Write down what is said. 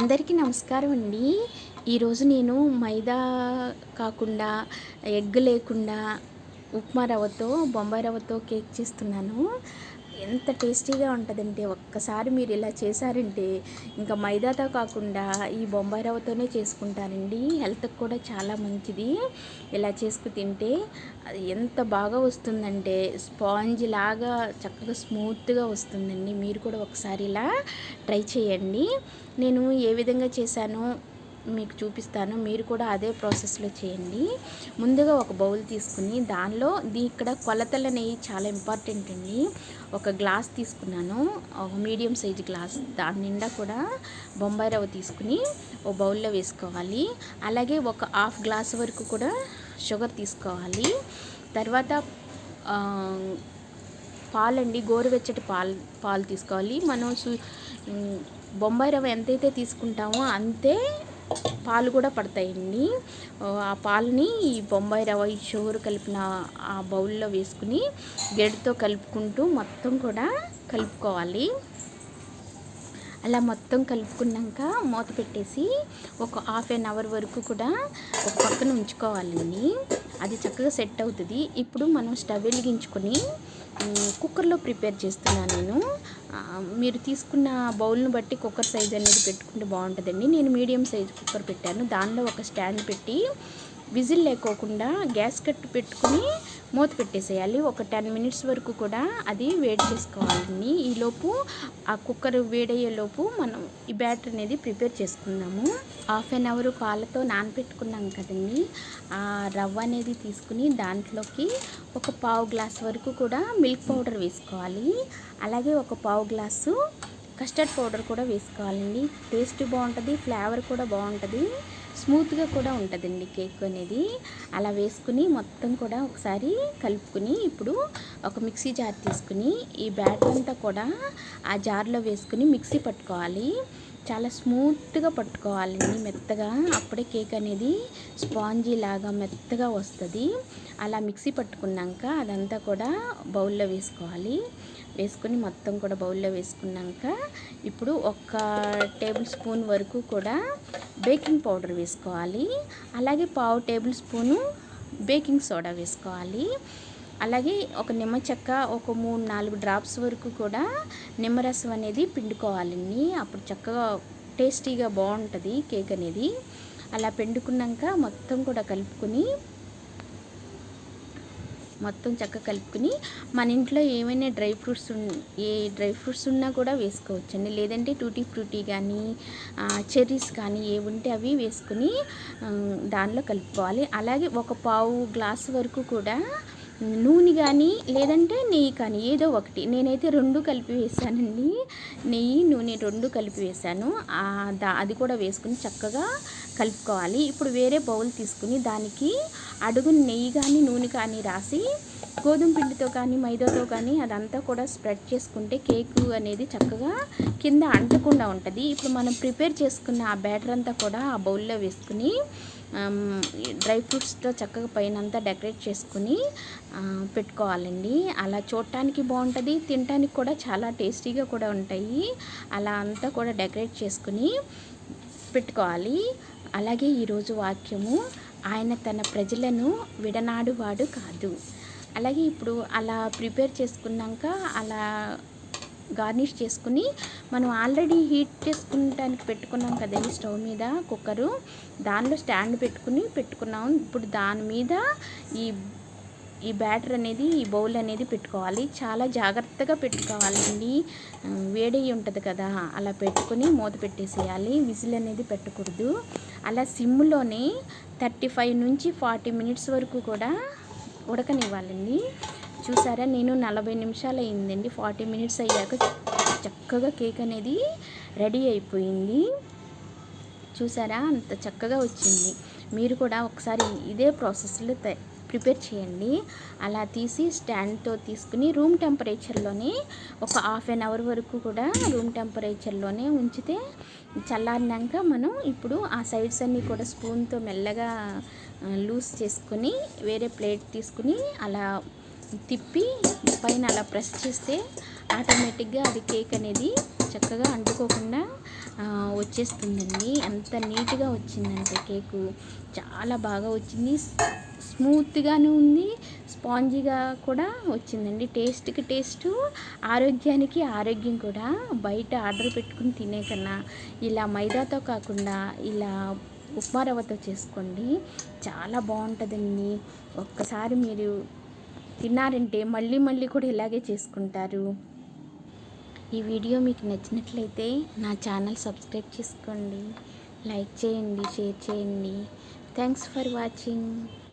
అందరికీ నమస్కారం అండి. ఈరోజు నేను మైదా కాకుండా ఎగ్ లేకుండా ఉప్మా రవ్వతో బొంబాయి రవ్వతో కేక్ చేస్తున్నాను. ఎంత టేస్టీగా ఉంటుందంటే ఒక్కసారి మీరు ఇలా చేశారంటే ఇంకా మైదాతో కాకుండా ఈ బొంబాయి రవ్వతోనే చేసుకుంటారండి హెల్త్కి కూడా చాలా మంచిది. ఇలా చేసుకు తింటే అది ఎంత బాగా వస్తుందంటే స్పాంజ్ లాగా చక్కగా స్మూత్గా వస్తుందండి. మీరు కూడా ఒకసారి ఇలా ట్రై చేయండి. నేను ఏ విధంగా చేశానో? మీకు చూపిస్తాను. మీరు కూడా అదే ప్రాసెస్లో చేయండి. ముందుగా ఒక బౌల్ తీసుకుని దానిలో దీ ఇక్కడ కొలతలు అనేవి చాలా ఇంపార్టెంట్ అండి. ఒక గ్లాస్ తీసుకున్నాను. ఒక మీడియం సైజ్ గ్లాస్ దాని నిండా కూడా బొంబాయి రవ్వ తీసుకుని ఓ బౌల్లో వేసుకోవాలి. అలాగే ఒక హాఫ్ గ్లాస్ వరకు కూడా షుగర్ తీసుకోవాలి. తర్వాత పాలండి గోరువెచ్చటి పాలు పాలు తీసుకోవాలి. మనం బొంబాయి రవ్వ ఎంతైతే తీసుకుంటామో అంతే పాలు కూడా పడతాయండి. ఆ పాలని ఈ బొంబాయి రవ్వ ఈ షుగర్ కలిపిన ఆ బౌల్లో వేసుకుని గెడ్డతో కలుపుకుంటూ మొత్తం కూడా కలుపుకోవాలి. అలా మొత్తం కలుపుకున్నాక మూత పెట్టేసి ఒక హాఫ్ అన్ అవర్ వరకు కూడా ఒక పక్కన ఉంచుకోవాలండి. అది చక్కగా సెట్ అవుతుంది. ఇప్పుడు మనం స్టవ్ వెలిగించుకొని కుక్కర్లో ప్రిపేర్ చేస్తున్నాను నేను. మీరు తీసుకున్న బౌల్ను బట్టి కుక్కర్ సైజ్ అనేది పెట్టుకుంటే బాగుంటుందండి. నేను మీడియం సైజ్ కుక్కర్ పెట్టాను. దానిలో ఒక స్టాండ్ పెట్టి విజిల్ లేకోకుండా గ్యాస్ కట్టు పెట్టుకుని మూత పెట్టేసేయాలి. ఒక టెన్ మినిట్స్ వరకు కూడా అది వేడి చేసుకోవాలండి ఈలోపు ఆ కుక్కర్ వేడయ్యేలోపు మనం ఈ బ్యాటర్ అనేది ప్రిపేర్ చేసుకుందాము. హాఫ్ అన్ అవర్ పాలతో నానబెట్టుకున్నాం కదండి. ఆ రవ్వ అనేది తీసుకుని దాంట్లోకి ఒక పావు గ్లాస్ వరకు కూడా మిల్క్ పౌడర్ వేసుకోవాలి. అలాగే ఒక పావు గ్లాసు కస్టర్డ్ పౌడర్ కూడా వేసుకోవాలండి. టేస్ట్ బాగుంటుంది ఫ్లేవర్ కూడా బాగుంటుంది. స్మూత్గా కూడా ఉంటుందండి కేక్ అనేది. అలా వేసుకుని మొత్తం కూడా ఒకసారి కలుపుకుని ఇప్పుడు ఒక మిక్సీ జార్ తీసుకుని ఈ బ్యాటర్ అంతా కూడా ఆ జార్లో వేసుకుని మిక్సీ పట్టుకోవాలి. చాలా స్మూత్గా పట్టుకోవాలండి మెత్తగా. అప్పుడే కేక్ అనేది స్పాంజీ లాగా మెత్తగా వస్తుంది. అలా మిక్సీ పట్టుకున్నాక అదంతా కూడా బౌల్లో వేసుకోవాలి. వేసుకొని మొత్తం కూడా బౌల్లో వేసుకున్నాక ఇప్పుడు ఒక టేబుల్ స్పూన్ వరకు కూడా బేకింగ్ పౌడర్ వేసుకోవాలి. అలాగే పావు టేబుల్ స్పూను బేకింగ్ సోడా వేసుకోవాలి. అలాగే ఒక నిమ్మ చెక్క ఒక మూడు నాలుగు డ్రాప్స్ వరకు కూడా నిమ్మరసం అనేది పిండుకోవాలండి అప్పుడు చక్కగా టేస్టీగా బాగుంటుంది కేక్ అనేది. అలా పిండుకున్నాక మొత్తం కూడా కలుపుకొని మొత్తం చక్కగా కలుపుకుని మన ఇంట్లో ఏమైనా డ్రై ఫ్రూట్స్ ఏ డ్రై ఫ్రూట్స్ ఉన్నా కూడా వేసుకోవచ్చండి. లేదంటే టూటీ ఫ్రూటీ కానీ చెర్రీస్ కానీ ఏముంటే ఉంటే అవి వేసుకుని దానిలో కలుపుకోవాలి. అలాగే ఒక పావు గ్లాస్ వరకు కూడా నూనె కానీ లేదంటే నెయ్యి కానీ ఏదో ఒకటి. నేనైతే రెండు కలిపి వేసానండి. నెయ్యి నూనె రెండు కలిపి వేసాను. దా అది కూడా వేసుకుని చక్కగా కలుపుకోవాలి. ఇప్పుడు వేరే బౌల్ తీసుకుని దానికి అడుగు నెయ్యి కానీ నూనె కానీ రాసి గోధుమ పిండితో కానీ మైదాతో కానీ అదంతా కూడా స్ప్రెడ్ చేసుకుంటే కేకు అనేది చక్కగా కింద అంటకుండా ఉంటుంది. ఇప్పుడు మనం ప్రిపేర్ చేసుకున్న ఆ బ్యాటర్ అంతా కూడా ఆ బౌల్లో వేసుకుని డ్రై ఫ్రూట్స్తో చక్కగా పైన అంతా డెకరేట్ చేసుకుని పెట్టుకోవాలండి. అలా చూడటానికి బాగుంటుంది తినటానికి కూడా చాలా టేస్టీగా కూడా ఉంటాయి. అలా అంతా కూడా డెకరేట్ చేసుకుని పెట్టుకోవాలి. అలాగే ఈరోజు వాక్యము ఆయన తన ప్రజలను విడనాడువాడు కాదు. అలాగే ఇప్పుడు అలా ప్రిపేర్ చేసుకున్నాక అలా గార్నిష్ చేసుకుని మనం ఆల్రెడీ హీట్ చేసుకుంటానికి పెట్టుకున్నాం కదండి స్టవ్ మీద కుక్కరు. దానిలో స్టాండ్ పెట్టుకుని పెట్టుకున్నాం. ఇప్పుడు దాని మీద ఈ ఈ బ్యాటర్ అనేది ఈ బౌల్ అనేది పెట్టుకోవాలి. చాలా జాగ్రత్తగా పెట్టుకోవాలండి. వేడి ఉంటుంది కదా అలా పెట్టుకుని మూత పెట్టేసేయాలి. విజిల్ అనేది పెట్టకూడదు. అలా సిమ్లోనే థర్టీ ఫైవ్ నుంచి ఫార్టీ మినిట్స్ వరకు కూడా ఉడకనివ్వాలండి. చూసారా నేను నలభై నిమిషాలు అయిందండి. ఫార్టీ మినిట్స్ అయ్యాక చక్కగా కేక్ అనేది రెడీ అయిపోయింది. చూసారా అంత చక్కగా వచ్చింది. మీరు కూడా ఒకసారి ఇదే ప్రాసెస్లో త- ప్రిపేర్ చేయండి. అలా తీసి స్టాండ్తో తీసుకుని రూమ్ టెంపరేచర్లోనే ఒక హాఫ్ అన్ అవర్ వరకు కూడా రూమ్ టెంపరేచర్లోనే ఉంచితే చల్లారినాక మనం ఇప్పుడు ఆ సైడ్స్ అన్నీ కూడా స్పూన్తో మెల్లగా లూజ్ చేసుకుని వేరే ప్లేట్ తీసుకుని అలా తిప్పి పైన అలా ప్రెస్ చేస్తే ఆటోమేటిక్గా అది కేక్ అనేది చక్కగా అంటుకోకుండా వచ్చేస్తుందండి. అంత నీట్గా వచ్చిందంటే కేకు. చాలా బాగా వచ్చింది. స్మూత్గానే ఉంది స్పాంజీగా కూడా వచ్చిందండి. టేస్ట్కి టేస్ట్ ఆరోగ్యానికి ఆరోగ్యం కూడా. బయట ఆర్డర్ పెట్టుకుని తినే కన్నా ఇలా మైదాతో కాకుండా ఇలా ఉప్మా రవ్వతో చేసుకోండి. చాలా బాగుంటుందండి. ఒక్కసారి మీరు తిన్నారంటే మళ్ళీ మళ్ళీ కూడా ఇలాగే చేసుకుంటారు. ఈ వీడియో మీకు నచ్చినట్లయితే నా ఛానల్ సబ్స్క్రైబ్ చేసుకోండి. లైక్ చేయండి షేర్ చేయండి. Thanks for watching.